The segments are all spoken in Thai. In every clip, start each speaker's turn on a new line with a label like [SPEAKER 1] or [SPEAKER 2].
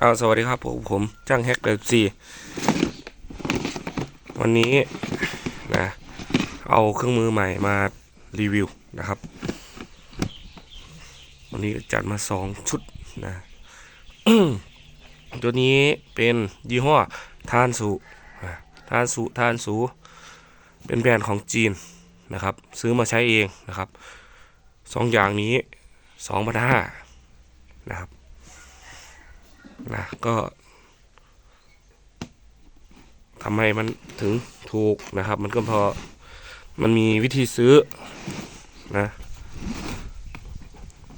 [SPEAKER 1] เอาสวัสดีครับผมผมจ้างแฮกเดซีวันนี้นะเอาเครื่องมือใหม่มารีวิวนะครับ วันนี้จัดมาสองชุดนะตัวนี้เป็นยี่ห้อทานสูทานสูทานสูเป็นแบรนด์ของจีนนะครับ ซื้อมาใช้เองนะครับสองอย่างนี้สองพันห้านะครับ นะก็ทำไมมันถึงถูกนะครับ มันก็พอมันมีวิธีซื้อนะ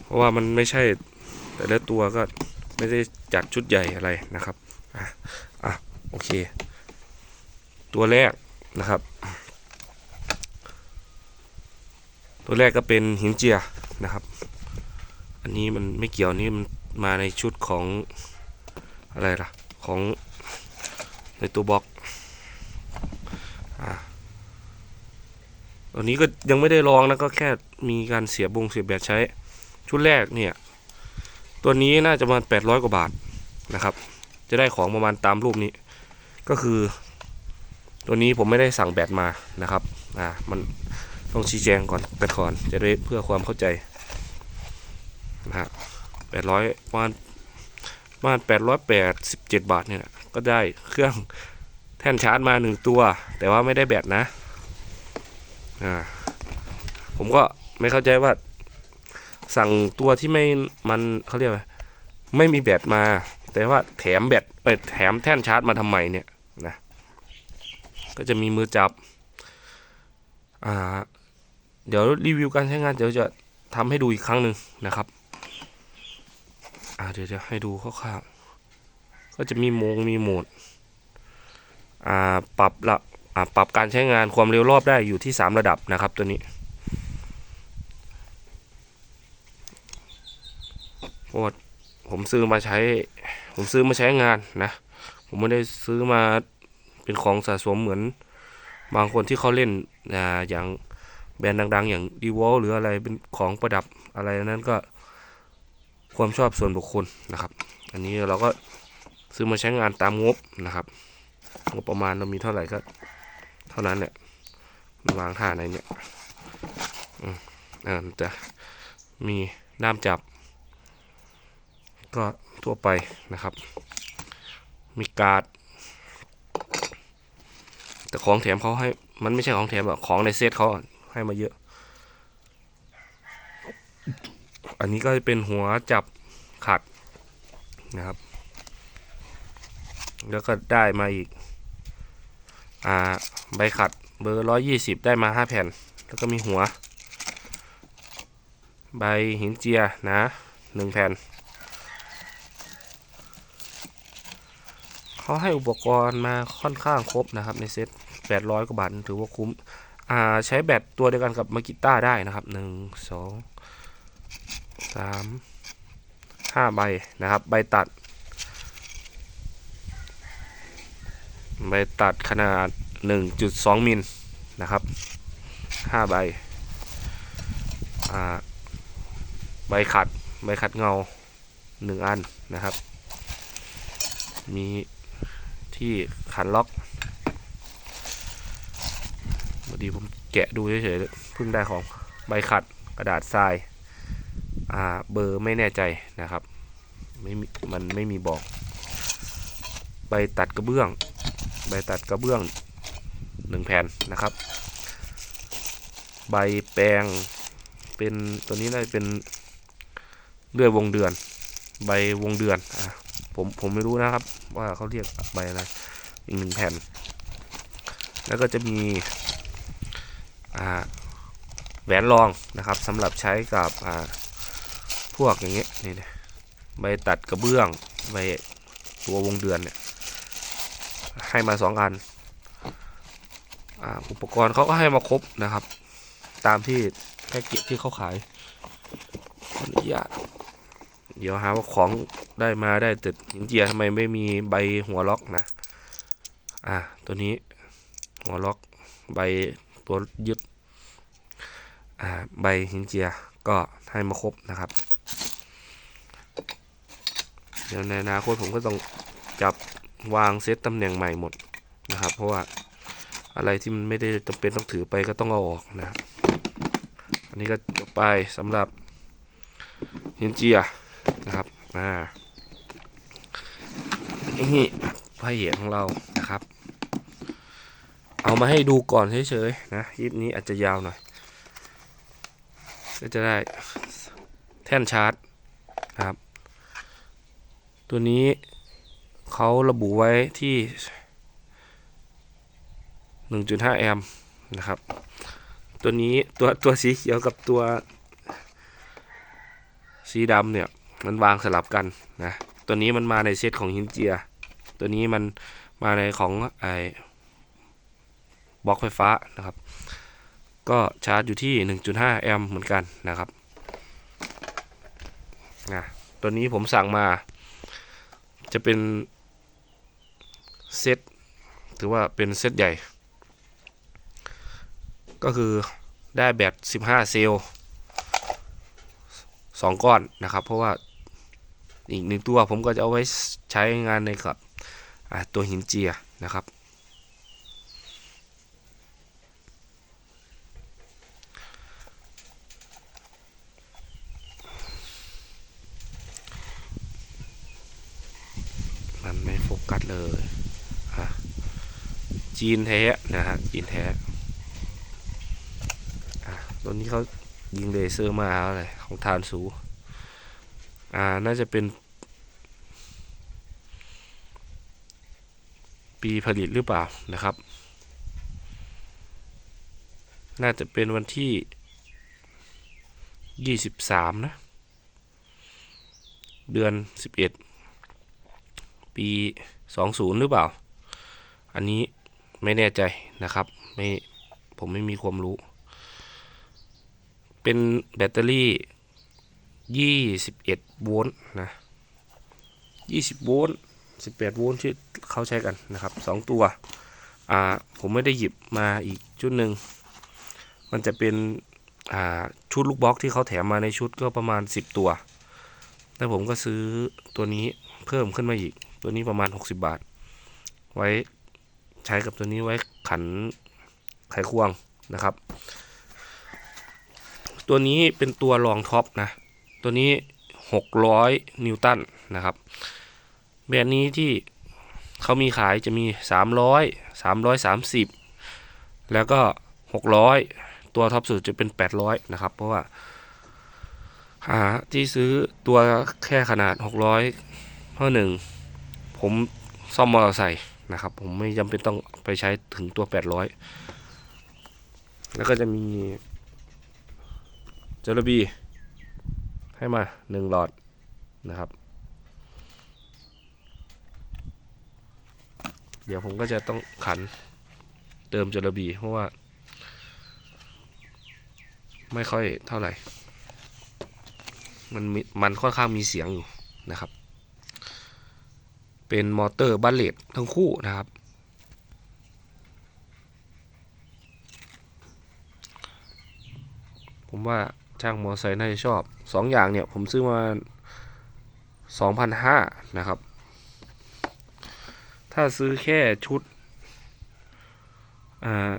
[SPEAKER 1] เพราะว่ามันไม่ใช่แต่ละตัวก็ไม่ได้จัดชุดใหญ่อะไรนะครับอะอะโอเค ตัวแรกนะครับ ตัวแรกก็เป็นหินเจียนะครับ อันนี้มันไม่เกี่ยวนี่มันมาในชุดของ อะไรล่ะ ของในตัวบล็อกอ่าตัวนี้ก็ยังไม่ได้ลองนะก็แค่มีการเสียบงเสียบแบตใช้ ชุดแรกเนี่ย ตัวนี้น่าจะประมาณ800 กว่าบาทนะครับ จะได้ของประมาณตามรูปนี้ ก็คือ ตัวนี้ผมไม่ได้สั่งแบตมานะครับอ่ามันต้องชี้แจงก่อนกันก่อนจะได้เพื่อความเข้าใจนะฮะ800ประมาณประมาณ มาณ887 บาทเนี่ยก็ได้เครื่องแท่นชาร์จมาหนึ่งตัว แต่ว่าไม่ได้แบตนะอ่าผมก็ไม่เข้าใจว่า สั่งตัวที่ไม่มันเขาเรียกว่าไม่มีแบตมา แต่ว่าแถมแบตเออแถมแท่นชาร์จมาทำไมเนี่ยนะก็จะมีมือจับอ่าเดี๋ยวรีวิวการใช้งานเดี๋ยวจะทำให้ดูอีกครั้งหนึ่งนะครับ เดี๋ยวจะให้ดูคร่าวๆก็จะมีโมงมีโหมดอ่าปรับละอ่าปรับการใช้งานความเร็วรอบได้อยู่ที่ 3 ระดับนะครับตัวนี้เพราะว่าผมซื้อมาใช้ ผมซื้อมาใช้งานนะ ผมไม่ได้ซื้อมาเป็นของสะสมเหมือนบางคนที่เขาเล่นอ่าอย่างแบรนด์ดัง ๆ อย่างดีวอลหรืออะไรเป็นของประดับอะไรนั้นก็ ความชอบส่วนบุคคลนะครับ อันนี้เราก็ซื้อมาใช้งานตามงบนะครับงบประมาณเรามีเท่าไหร่ก็ เท่านั้นแหละมันวางท่าไหนเนี่ยอ่าจะมีด้ามจับ ก็ทั่วไปนะครับ มีการ์ดแต่ของแถมเขาให้มันไม่ใช่ของแถมอะของในเซตเขาให้มาเยอะ อันนี้ก็จะเป็นหัวจับขัดนะครับ แล้วก็ได้มาอีก อ่า ใบขัดเบอร์ร้อยี่สิบได้มาห้าแผ่น แล้วก็มีหัว ใบหินเจียนะหนึ่งแผ่นเขาให้อุปกรณ์มาค่อนข้างครบนะครับในเซ็ตแปดร้อยกว่าบาทถือว่าคุ้ม อ่า ใช้แบตตัวเดียวกันกับมากิต้าได้นะครับหนึ่งสอง สามห้าใบนะครับ ใบตัด ใบตัดขนาด 1.2 มิลนะครับห้าใบใบขัด ใบขัดเงาหนึ่งอันนะครับ มีที่ขันล็อกพอดีผมแกะดูเฉยๆเพิ่งได้ของใบขัดกระดาษทราย เบอร์ไม่แน่ใจนะครับไม่มันไม่มีบอก ใบตัดกระเบื้อง ใบตัดกระเบื้องหนึ่งแผ่นนะครับ ใบแปลงเป็นตัวนี้น่าจะเป็นเลื่อยวงเดือน ใบวงเดือนอะผมผมไม่รู้นะครับ ว่าเขาเรียกใบอะไรอีกหนึ่งแผ่น แล้วก็จะมีอ่าแหวนรองนะครับสำหรับใช้กับอ่า พวกอย่างเงี้ยนี่นะใบตัดกระเบื้องใบตัววงเดือนเนี่ยให้มาสองอันอ่าอุปกรณ์เขาก็ให้มาครบนะครับ ตามที่แพ็กเกจที่เขาขายขออนุญาตเดี๋ยวหาว่าของได้มาได้แต่หินเจียทำไมไม่มีใบหัวล็อกนะ อ่าตัวนี้หัวล็อกใบตัวยึดอ่าใบหินเจียก็ให้มาครบนะครับ เดี๋ยวในอนาคตผมก็ต้องจับวางเซตตำแหน่งใหม่หมดนะครับ เพราะว่าอะไรที่มันไม่ได้จำเป็นต้องถือไปก็ต้องเอาออกนะ อันนี้ก็จบไปสำหรับฮินเจียนะครับอ่านี่พระเอกของเรานะครับ เอามาให้ดูก่อนเฉยๆนะคลิปนี้อาจจะยาวหน่อยก็จะได้แท่นชาร์จนะครับ ตัวนี้เขาระบุไว้ที่ 1.5 แอมป์นะครับ ตัวนี้ตัวตัวสีเขียวกับตัว สีดำเนี่ยมันวางสลับกันนะ ตัวนี้มันมาในเซตของฮินเจีย ตัวนี้มันมาในของไอ้บล็อกไฟฟ้านะครับ ก็ชาร์จอยู่ที่ 1.5 แอมป์เหมือนกันนะครับนะตัวนี้ผมสั่งมา จะเป็นเซตถือว่าเป็นเซตใหญ่ ก็คือได้แบต15 เซลล์2ก้อนนะครับ เพราะว่าอีกหนึ่งตัวผมก็จะเอาไว้ใช้งานในกับตัวหินเจียนะครับ มันไม่โฟกัส เลยฮะจีนแท้นะฮะจีนแท้อะตัวนี้เขายิงเลเซอร์มาอะไรของทานสูอ่าน่าจะเป็น ปีผลิตหรือเปล่านะครับ น่าจะเป็นวันที่ 23 นะ เดือน 11 ปี 20 หรือเปล่า อันนี้ไม่แน่ใจนะครับไม่ผมไม่มีความรู้ เป็นแบตเตอรี่ 21 โวลต์นะ20 โวลต์ 18 โวลต์ที่เขาใช้กันนะครับ 2 ตัว อ่า ผมไม่ได้หยิบมาอีกชุดหนึ่ง มันจะเป็น อ่า ชุดลูกบล็อกที่เขาแถมมาในชุดก็ประมาณ 10 ตัว แล้วผมก็ซื้อตัวนี้เพิ่มขึ้นมาอีก ตัวนี้ประมาณ 60 บาท ไว้ใช้กับตัวนี้ไว้ขันไขควงนะครับ ตัวนี้เป็นตัวรองท็อปนะ ตัวนี้ 600 นิวตันนะครับ แบรนด์นี้ที่เขามีขายจะมี 300 330 แล้วก็ 600 ตัวท็อปสุดจะเป็น 800 นะครับ เพราะว่าหาที่ซื้อตัวแค่ขนาด 600เพราะหนึ่ง ผมซ่อมมอเตอร์ไซค์นะครับ ผมไม่จำเป็นต้องไปใช้ถึงตัว 800 แล้วก็จะมีเจลบีให้มา 1 หลอดนะครับ เดี๋ยวผมก็จะต้องขันเติมจระบีเพราะว่า ไม่ค่อยเท่าไหร่ มันมันค่อนข้างมีเสียงอยู่นะครับ เป็นมอเตอร์บัลเลตทั้งคู่นะครับ ผมว่าช่างมอไซค์น่าจะชอบสองอย่างเนี่ย ผมซื้อมาสองพันห้านะครับ ถ้าซื้อแค่ชุดอ่า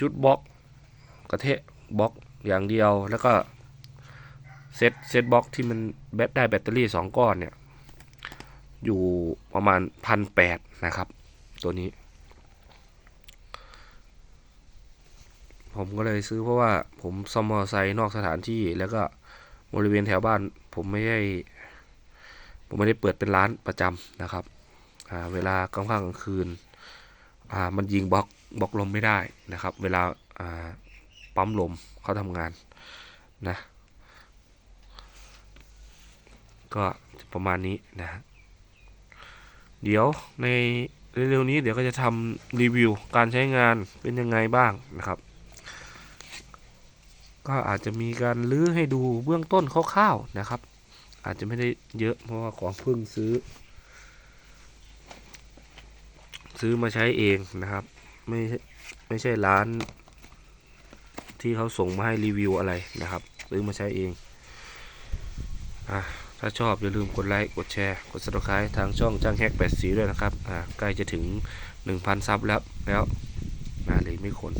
[SPEAKER 1] ชุดบล็อกกระเทะบล็อกอย่างเดียวแล้วก็เซตเซตบล็อกที่มันแบตได้แบตเตอรี่สองก้อนเนี่ย อยู่ประมาณพันแปดนะครับ ตัวนี้ ผมก็เลยซื้อเพราะว่าผมซ่อมมอเตอร์ไซค์นอกสถานที่แล้วก็บริเวณแถวบ้าน ผมไม่ได้ผมไม่ได้เปิดเป็นร้านประจำนะครับเวลากลางค่ำกลางคืนมันยิงบล็อกบล็อกลมไม่ได้นะครับ เวลาปั๊มลมเขาทำงานนะก็ประมาณนี้นะ เดี๋ยวในเร็วๆนี้เดี๋ยวก็จะทำรีวิวการใช้งานเป็นยังไงบ้างนะครับ ก็อาจจะมีการลื้อให้ดูเบื้องต้นคร่าวๆนะครับ อาจจะไม่ได้เยอะเพราะว่าของเพิ่งซื้อ ซื้อมาใช้เองนะครับ ไม่ใช่ไม่ใช่ร้านที่เขาส่งมาให้รีวิวอะไรนะครับ ซื้อมาใช้เองอะ ถ้าชอบอย่าลืมกดไลค์ กดแชร์ กด subscribe ทางช่องจ้างแฮกแปดสีด้วยนะครับ อ่า ใกล้จะถึง 1,000 ซับแล้ว แล้วมาเลยไม่คน